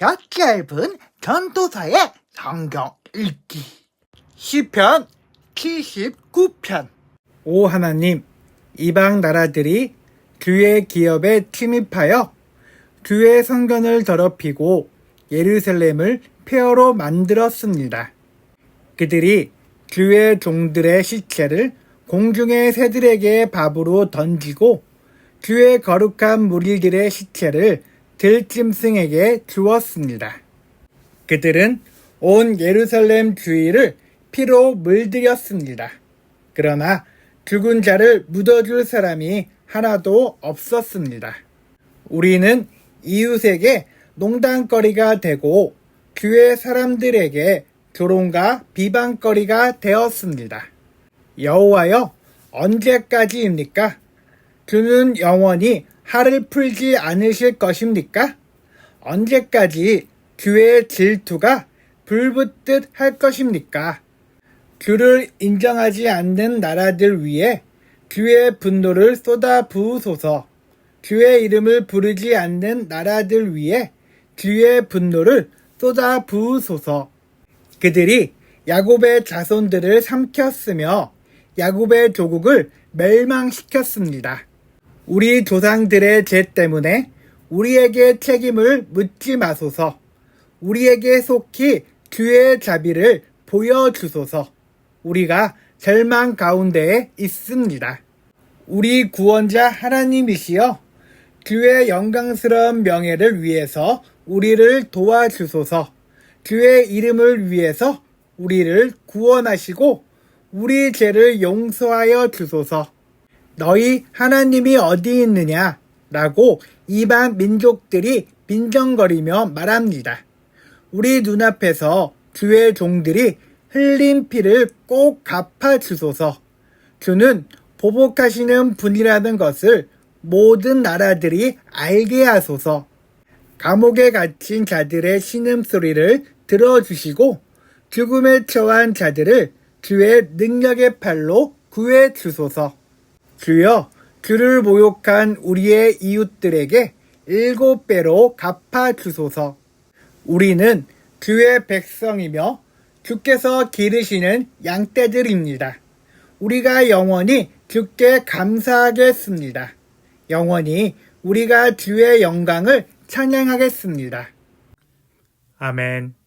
혀 짧은 전도사의 성경 읽기 시편 79편 오 하나님, 이방 나라들이 주의 기업에 침입하여 주의 성전을 더럽히고 예루살렘을 폐허로 만들었습니다. 그들이 주의 종들의 시체를 공중의 새들에게 밥으로 던지고 주의 거룩한 무리들의 시체를 들짐승에게 주었습니다. 그들은 온 예루살렘 주위를 피로 물들였습니다. 그러나 죽은 자를 묻어줄 사람이 하나도 없었습니다. 우리는 이웃에게 농단거리가 되고 주의 사람들에게 조롱과 비방거리가 되었습니다. 여호와여 언제까지입니까? 주는 영원히 하를 풀지 않으실 것입니까? 언제까지 주의 질투가 불붙듯 할 것입니까? 주를 인정하지 않는 나라들 위에 주의 분노를 쏟아 부으소서. 주의 이름을 부르지 않는 나라들 위에 주의 분노를 쏟아 부으소서. 그들이 야곱의 자손들을 삼켰으며 야곱의 조국을 멸망시켰습니다. 우리 조상들의 죄 때문에 우리에게 책임을 묻지 마소서. 우리에게 속히 주의 자비를 보여주소서. 우리가 절망 가운데에 있습니다. 우리 구원자 하나님이시여 주의 영광스러운 명예를 위해서 우리를 도와주소서. 주의 이름을 위해서 우리를 구원하시고 우리 죄를 용서하여 주소서. 너희 하나님이 어디 있느냐? 라고 이방 민족들이 빈정거리며 말합니다. 우리 눈앞에서 주의 종들이 흘린 피를 꼭 갚아 주소서. 주는 보복하시는 분이라는 것을 모든 나라들이 알게 하소서. 감옥에 갇힌 자들의 신음소리를 들어주시고 죽음에 처한 자들을 주의 능력의 팔로 구해 주소서. 주여, 주를 모욕한 우리의 이웃들에게 일곱 배로 갚아 주소서. 우리는 주의 백성이며 주께서 기르시는 양떼들입니다. 우리가 영원히 주께 감사하겠습니다. 영원히 우리가 주의 영광을 찬양하겠습니다. 아멘.